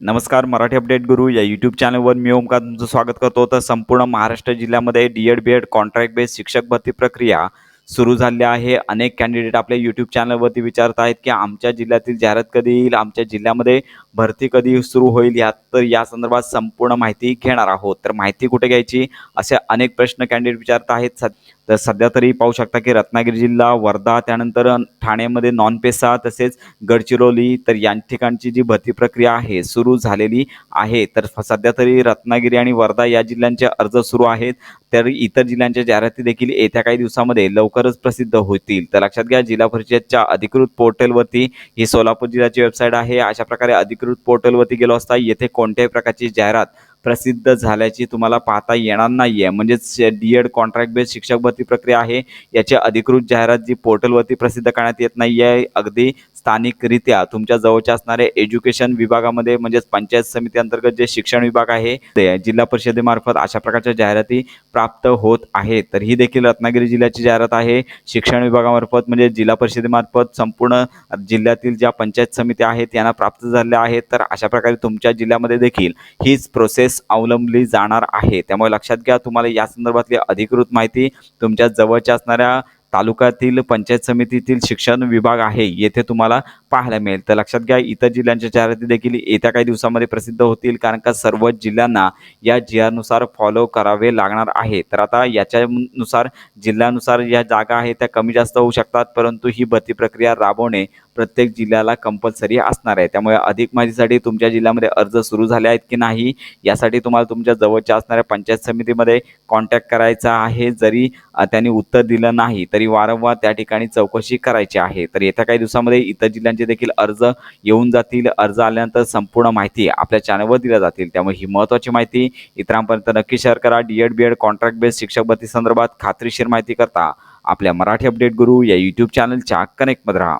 नमस्कार मराठी अपडेट गुरु या यूट्यूब चॅनलवर मी ओमकार तुमचं स्वागत करतो. तर संपूर्ण महाराष्ट्र जिल्ह्यामध्ये D Ed B Ed contract based शिक्षक भरती प्रक्रिया सुरू झाली आहे. अनेक कॅन्डिडेट आपल्या यूट्यूब चॅनलवरती विचारत आहेत की आमच्या जिल्ह्यातील जाहिरात कधी येईल आमच्या जिल्ह्यामध्ये भरती कधी सुरू होईल यात तर या संदर्भात संपूर्ण माहिती घेणार आहोत. तर माहिती कुठे घ्यायची? असे अनेक प्रश्न कॅन्डिडेट विचारत आहेत. तर सध्या तरी पाहू शकता की रत्नागिरी जिल्हा वर्धा त्यानंतर ठाण्यामध्ये नॉन पेसा तसेच गडचिरोली तर या ठिकाणची जी भरती प्रक्रिया आहे सुरू झालेली आहे. तर सध्या तरी रत्नागिरी आणि वर्धा या जिल्ह्यांचे अर्ज सुरू आहेत. तर इतर जिल्ह्यांच्या जाहिराती देखील येत्या काही दिवसामध्ये लवकरच प्रसिद्ध होतील. तर लक्षात घ्या जिल्हा परिषदच्या अधिकृत पोर्टलवरती ही सोलापूर जिल्ह्याची वेबसाईट आहे. अशा प्रकारे अधिकृत पोर्टलवरती गेलो असता येथे कोणत्याही प्रकारची जाहिरात प्रसिद्ध झाल्याची तुम्हाला पाहता येणार नाही आहे म्हणजेच डी एड कॉन्ट्रॅक्ट बेस्ड शिक्षक भरती प्रक्रिया आहे याची अधिकृत जाहिरात जी पोर्टलवरती प्रसिद्ध करण्यात येत नाही आहे अगदी स्थानिकरित्या तुमच्या जवळच्या असणाऱ्या एज्युकेशन विभागामध्ये म्हणजेच पंचायत समिती अंतर्गत जे शिक्षण विभाग आहे ते जिल्हा परिषदेमार्फत अशा प्रकारच्या जाहिराती प्राप्त होत आहेत. तर ही देखील रत्नागिरी जिल्ह्याची जाहिरात आहे. शिक्षण विभागामार्फत म्हणजे जिल्हा परिषदेमार्फत संपूर्ण जिल्ह्यातील ज्या पंचायत समित्या आहेत यांना प्राप्त झालेल्या आहेत. तर अशा प्रकारे तुमच्या जिल्ह्यामध्ये देखील हीच प्रोसेस अवलंबली जाणार आहे. त्यामुळे लक्षात घ्या तुम्हाला या संदर्भातली अधिकृत माहिती तुमच्या जवळच्या असणाऱ्या तालुक्यातील पंचायत समितीतील शिक्षण विभाग आहे येथे तुम्हाला पाहायला मिळेल. तर लक्षात घ्या इतर जिल्ह्यांच्या जाहिराती देखील येत्या काही दिवसामध्ये प्रसिद्ध होतील कारण का सर्व जिल्ह्यांना या जिल्ह्यानुसार फॉलो करावे लागणार आहे. तर आता याच्यानुसार जिल्ह्यानुसार या जागा आहेत त्या कमी जास्त होऊ शकतात परंतु ही भरती प्रक्रिया राबवणे प्रत्येक जिल्ह्याला कंपल्सरी असणार आहे. त्यामुळे अधिक माहितीसाठी तुमच्या जिल्ह्यामध्ये अर्ज सुरू झाले आहेत की नाही यासाठी तुम्हाला तुमच्या जवळच्या असणाऱ्या पंचायत समितीमध्ये कॉन्टॅक्ट करायचा आहे. जरी त्यांनी उत्तर दिलं नाही तरी वारंवार त्या ठिकाणी चौकशी करायची आहे. तर येत्या काही दिवसामध्ये इतर जिल्ह्यांचे देखील अर्ज येऊन जातील. अर्ज आल्यानंतर संपूर्ण माहिती आपल्या चॅनलवर दिल्या जातील. त्यामुळे ही महत्त्वाची माहिती इतरांपर्यंत नक्की शेअर करा. D Ed B Ed contract based शिक्षक भरती संदर्भात खात्रीशीर माहिती करता आपल्या मराठी अपडेट गुरु या यूट्यूब चॅनलच्या कनेक्टमध्ये राहा.